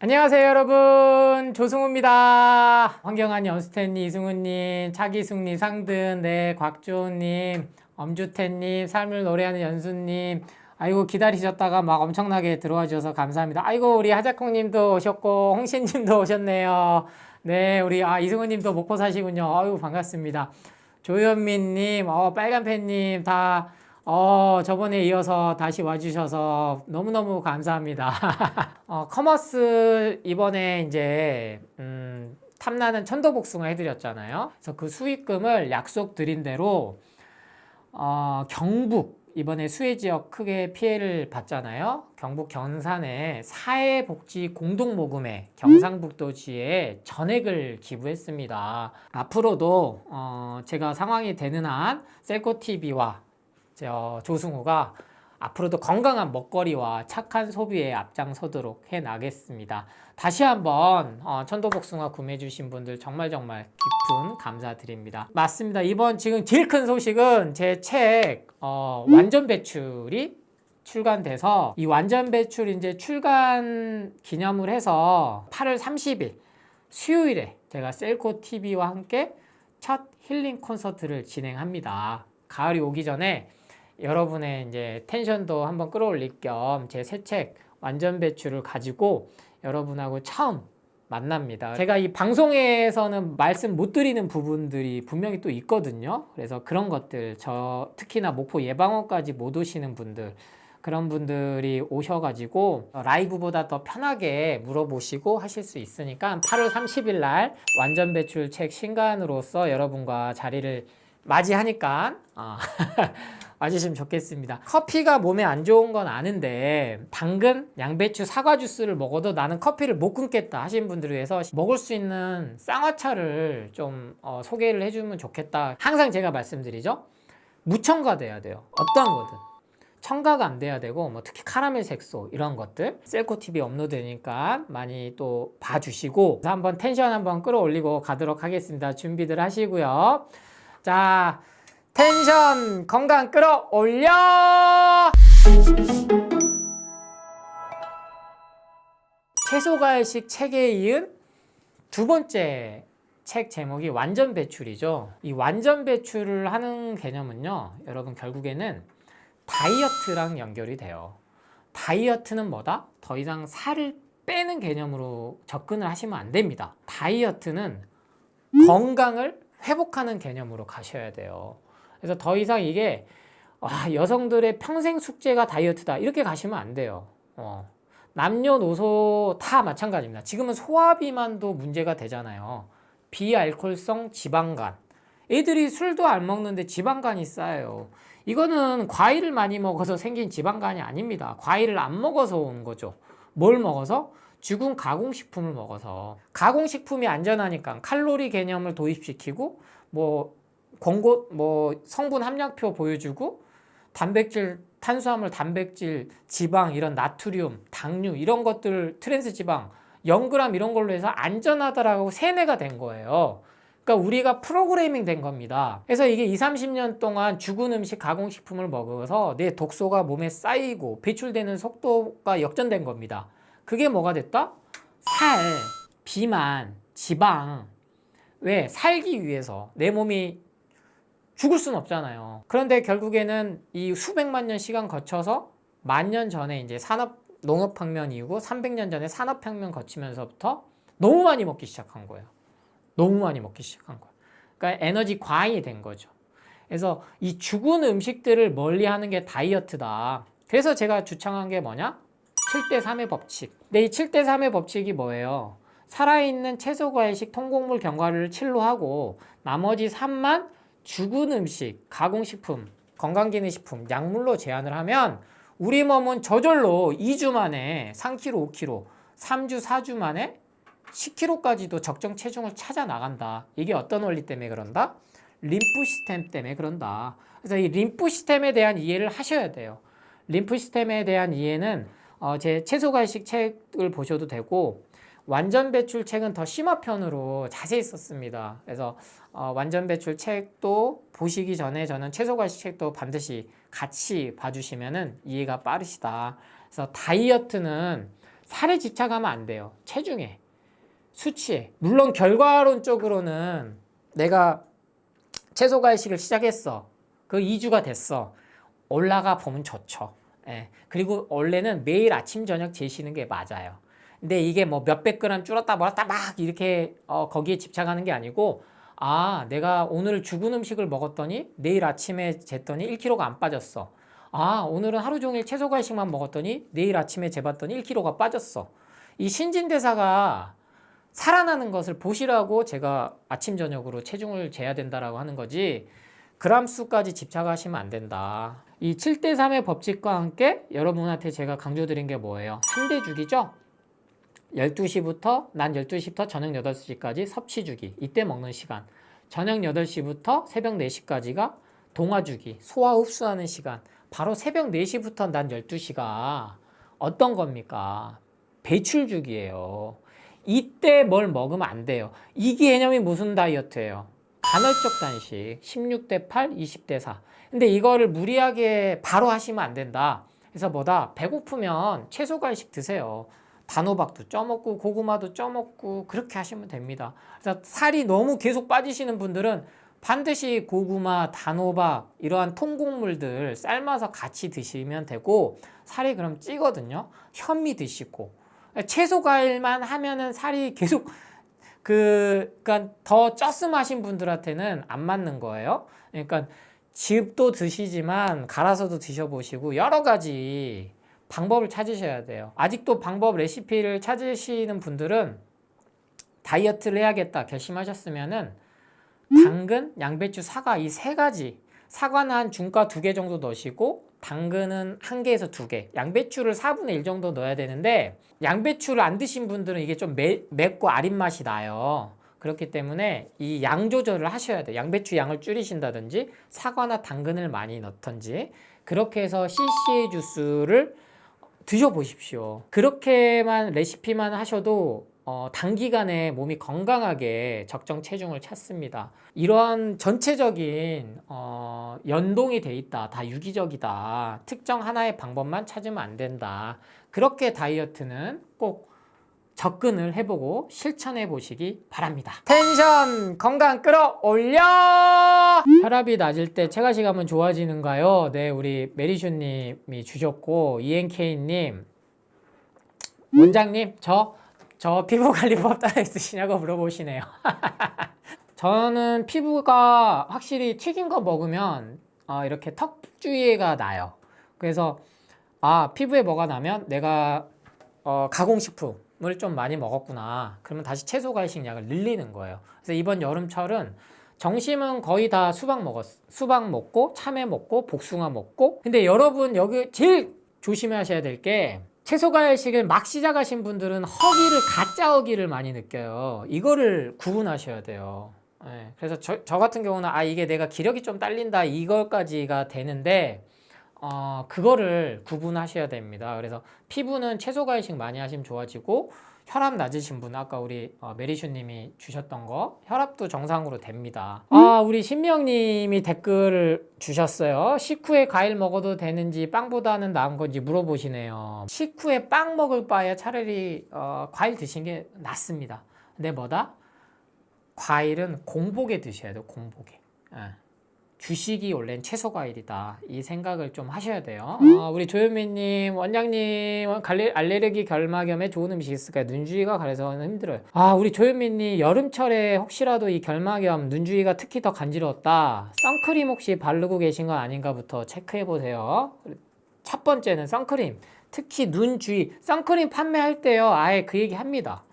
안녕하세요 여러분. 조승우입니다. 황경한 연수태님 이승우님 차기숙님 상든 네 곽주호님 엄주태님 삶을 노래하는 연수님. 아이고 기다리셨다가 막 엄청나게 들어와 주셔서 감사합니다. 아이고 우리 하자콩님도 오셨고 홍신님도 오셨네요. 네 우리 아 이승우님도 목포 사시군요. 아이고 반갑습니다. 조현민님 어 빨간팬님 다 어, 저번에 이어서 다시 와주셔서 너무너무 감사합니다. 어, 커머스 이번에 이제, 음, 탐나는 천도복숭아 해드렸잖아요. 그래서 그 수익금을 약속드린 대로, 어, 경북, 이번에 수해 지역 크게 피해를 봤잖아요. 경북 경산에 사회복지 공동모금회 경상북도지에 전액을 기부했습니다. 앞으로도 어, 제가 상황이 되는 한 셀코TV와 저 조승우가 앞으로도 건강한 먹거리와 착한 소비에 앞장서도록 해 나겠습니다. 다시 한번 어, 천도복숭아 구매해 주신 분들 정말 정말 깊은 감사드립니다. 맞습니다. 이번 지금 제일 큰 소식은 제책 어, 완전 배출이 출간돼서 이 완전 배출 이제 출간 기념을 해서 8월 30일 수요일에 제가 셀코 TV와 함께 첫 힐링 콘서트를 진행합니다. 가을이 오기 전에 여러분의 이제 텐션도 한번 끌어올릴 겸 제 새 책 완전 배출을 가지고 여러분하고 처음 만납니다. 제가 이 방송에서는 말씀 못 드리는 부분들이 분명히 또 있거든요. 그래서 그런 것들 저 특히나 목포 예방원까지 못 오시는 분들 그런 분들이 오셔가지고 라이브보다 더 편하게 물어보시고 하실 수 있으니까 8월 30일 날 완전 배출 책 신간으로서 여러분과 자리를 맞이하니까 어, 와주시면 좋겠습니다. 커피가 몸에 안 좋은 건 아는데 당근, 양배추, 사과 주스를 먹어도 나는 커피를 못 끊겠다 하신 분들을 위해서 먹을 수 있는 쌍화차를 좀 어, 소개를 해주면 좋겠다. 항상 제가 말씀드리죠. 무첨가 돼야 돼요. 어떠한 거든. 첨가가 안 돼야 되고 뭐 특히 카라멜 색소 이런 것들 셀코 TV 업로드니까 많이 또 봐주시고 한번 텐션 한번 끌어올리고 가도록 하겠습니다. 준비들 하시고요. 자 텐션 건강 끌어올려 채소과일식 책에 이은 두 번째 책 제목이 완전 배출이죠. 이 완전 배출을 하는 개념은요, 여러분 결국에는 다이어트랑 연결이 돼요. 다이어트는 뭐다? 더 이상 살을 빼는 개념으로 접근을 하시면 안 됩니다. 다이어트는 건강을 회복하는 개념으로 가셔야 돼요. 그래서 더 이상 이게 와, 여성들의 평생 숙제가 다이어트다 이렇게 가시면 안 돼요. 어. 남녀노소 다 마찬가지입니다. 지금은 소화비만도 문제가 되잖아요. 비알콜성 지방간. 애들이 술도 안 먹는데 지방간이 쌓여요. 이거는 과일을 많이 먹어서 생긴 지방간이 아닙니다. 과일을 안 먹어서 온 거죠. 뭘 먹어서? 죽은 가공식품을 먹어서. 가공식품이 안전하니까 칼로리 개념을 도입시키고 뭐 권고 뭐 성분 함량표 보여주고 단백질, 탄수화물, 단백질, 지방 이런 나트륨, 당류 이런 것들 트랜스 지방 0g 이런 걸로 해서 안전하다라고 세뇌가 된 거예요. 그러니까 우리가 프로그래밍 된 겁니다. 그래서 이게 2, 30년 동안 죽은 음식 가공식품을 먹어서 내 독소가 몸에 쌓이고 배출되는 속도가 역전된 겁니다. 그게 뭐가 됐다? 살, 비만, 지방. 왜? 살기 위해서 내 몸이 죽을 수는 없잖아요. 그런데 결국에는 이 수백만 년 시간 거쳐서 만 년 전에 이제 산업 농업혁명 이후고 300년 전에 산업혁명 거치면서부터 너무 많이 먹기 시작한 거예요. 너무 많이 먹기 시작한 거예요. 그러니까 에너지 과잉이 된 거죠. 그래서 이 죽은 음식들을 멀리 하는 게 다이어트다. 그래서 제가 주창한 게 뭐냐? 7대 3의 법칙. 근데 이 7대 3의 법칙이 뭐예요? 살아있는 채소 과일식 통곡물 견과류를 7로 하고 나머지 3만 죽은 음식, 가공식품, 건강기능식품, 약물로 제한을 하면 우리 몸은 저절로 2주 만에 3kg, 5kg, 3주, 4주 만에 10kg까지도 적정 체중을 찾아 나간다. 이게 어떤 원리 때문에 그런다? 림프 시스템 때문에 그런다. 그래서 이 림프 시스템에 대한 이해를 하셔야 돼요. 림프 시스템에 대한 이해는 어, 제 채소갈식 책을 보셔도 되고 완전 배출 책은 더 심화편으로 자세히 썼습니다. 그래서 어, 완전 배출 책도 보시기 전에 저는 채소 과식 책도 반드시 같이 봐주시면은 이해가 빠르시다. 그래서 다이어트는 살에 집착하면 안 돼요. 체중에, 수치에. 물론 결과론적으로는 내가 채소 가식을 시작했어. 그 2주가 됐어. 올라가 보면 좋죠. 예. 그리고 원래는 매일 아침 저녁 재시는 게 맞아요. 근데 이게 뭐 몇백 그램 줄었다 말았다 막 이렇게 어, 거기에 집착하는 게 아니고 아 내가 오늘 죽은 음식을 먹었더니 내일 아침에 쟀더니 1kg가 안 빠졌어. 아 오늘은 하루 종일 채소 간식만 먹었더니 내일 아침에 재봤더니 1kg가 빠졌어. 이 신진대사가 살아나는 것을 보시라고 제가 아침 저녁으로 체중을 재야 된다라고 하는 거지 그람 수까지 집착하시면 안 된다. 이 7대 3의 법칙과 함께 여러분한테 제가 강조드린 게 뭐예요? 3대 주기죠? 12시부터 난 12시부터 저녁 8시까지 섭취 주기. 이때 먹는 시간. 저녁 8시부터 새벽 4시까지가 동화 주기. 소화 흡수하는 시간. 바로 새벽 4시부터 난 12시가 어떤 겁니까? 배출 주기예요. 이때 뭘 먹으면 안 돼요. 이 개념이 무슨 다이어트예요? 간헐적 단식 16대 8, 20대 4. 근데 이거를 무리하게 바로 하시면 안 된다. 그래서 뭐다 배고프면 채소 간식 드세요. 단호박도 쪄먹고 고구마도 쪄먹고 그렇게 하시면 됩니다. 그래서 살이 너무 계속 빠지시는 분들은 반드시 고구마, 단호박 이러한 통곡물들 삶아서 같이 드시면 되고 살이 그럼 찌거든요. 현미 드시고 채소 과일만 하면은 살이 계속 그 그러니까 더 쩌슴하신 분들한테는 안 맞는 거예요. 그러니까 즙도 드시지만 갈아서도 드셔보시고 여러 가지 방법을 찾으셔야 돼요. 아직도 방법 레시피를 찾으시는 분들은 다이어트를 해야겠다 결심하셨으면은 당근, 양배추, 사과 이 세 가지 사과는 한 중가 두 개 정도 넣으시고 당근은 한 개에서 두 개, 양배추를 4분의 1 정도 넣어야 되는데 양배추를 안 드신 분들은 이게 좀 매, 맵고 아린 맛이 나요. 그렇기 때문에 이 양 조절을 하셔야 돼요. 양배추 양을 줄이신다든지 사과나 당근을 많이 넣던지 그렇게 해서 CCA 주스를 드셔보십시오. 그렇게만 레시피만 하셔도 어, 단기간에 몸이 건강하게 적정 체중을 찾습니다. 이러한 전체적인 어, 연동이 돼 있다. 다 유기적이다. 특정 하나의 방법만 찾으면 안 된다. 그렇게 다이어트는 꼭 접근을 해보고 실천해 보시기 바랍니다. 텐션 건강 끌어올려! 혈압이 낮을 때 체가시감은 좋아지는가요? 네, 우리 메리슈님이 주셨고 ENK님 원장님 저 저 피부 관리법 따라 있으시냐고 물어보시네요. 저는 피부가 확실히 튀긴 거 먹으면 어, 이렇게 턱 주위가 나요. 그래서 아 피부에 뭐가 나면 내가 어, 가공식품을 좀 많이 먹었구나. 그러면 다시 채소 갈식 약을 늘리는 거예요. 그래서 이번 여름철은 정심은 거의 다 수박 먹었, 수박 먹고 참외 먹고 복숭아 먹고. 근데 여러분 여기 제일 조심하셔야 될 게 채소 과일식을 막 시작하신 분들은 허기를 가짜 허기를 많이 느껴요. 이거를 구분하셔야 돼요. 예, 그래서 저, 저 같은 경우는 아 이게 내가 기력이 좀 딸린다 이거까지가 되는데 어, 그거를 구분하셔야 됩니다. 그래서 피부는 채소 과일식 많이 하시면 좋아지고 혈압 낮으신 분 아까 우리 어, 메리슈님이 주셨던 거 혈압도 정상으로 됩니다. 아 우리 신명님이 댓글을 주셨어요. 식후에 과일 먹어도 되는지 빵보다는 나은 건지 물어보시네요. 식후에 빵 먹을 바에 차라리 어, 과일 드신 게 낫습니다. 근데 뭐다? 과일은 공복에 드셔야 돼요. 공복에. 예. 주식이 원래는 채소 과일이다. 이 생각을 좀 하셔야 돼요. 어, 우리 조현미님, 원장님, 갈레, 알레르기 결막염에 좋은 음식 있을까요? 눈주위가 가려서는 힘들어요. 아, 우리 조현미님, 여름철에 혹시라도 이 결막염, 눈주위가 특히 더 간지러웠다. 선크림 혹시 바르고 계신 건 아닌가부터 체크해 보세요. 첫 번째는 선크림. 특히 눈 주위. 선크림 판매할 때요, 아예 그 얘기 합니다.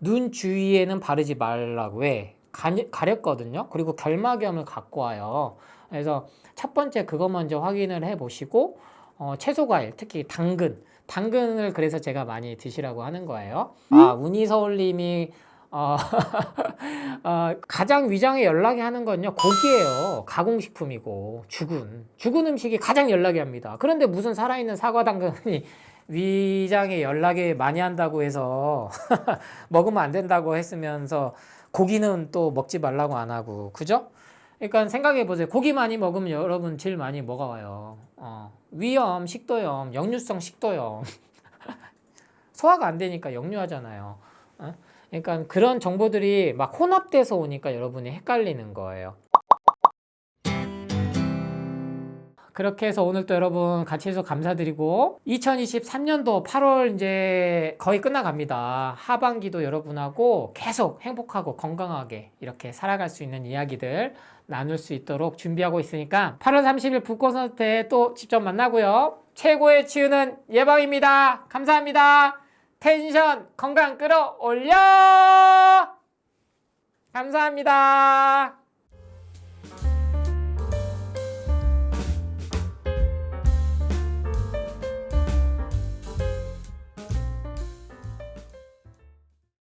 눈 주위에는 바르지 말라고 왜? 가, 가렸거든요. 그리고 결막염을 갖고 와요. 그래서 첫 번째 그거 먼저 확인을 해 보시고 어, 채소 과일 특히 당근 당근을 그래서 제가 많이 드시라고 하는 거예요. 아 운이 서울님이 어, 어, 가장 위장에 연락이 하는 건요 고기예요. 가공식품이고 죽은 죽은 음식이 가장 연락이 합니다. 그런데 무슨 살아있는 사과 당근이 위장에 연락이 많이 한다고 해서 먹으면 안 된다고 했으면서 고기는 또 먹지 말라고 안 하고 그죠? 그러니까 생각해 보세요. 고기 많이 먹으면 여러분 제일 많이 뭐가 와요? 어, 위염, 식도염, 역류성 식도염. 소화가 안 되니까 역류하잖아요. 어? 그러니까 그런 정보들이 막 혼합돼서 오니까 여러분이 헷갈리는 거예요. 그렇게 해서 오늘 또 여러분 같이 해서 감사드리고 2023년도 8월 이제 거의 끝나갑니다. 하반기도 여러분하고 계속 행복하고 건강하게 이렇게 살아갈 수 있는 이야기들 나눌 수 있도록 준비하고 있으니까 8월 30일 북콘서트 때또 직접 만나고요. 최고의 치유는 예방입니다. 감사합니다. 텐션 건강 끌어올려! 감사합니다.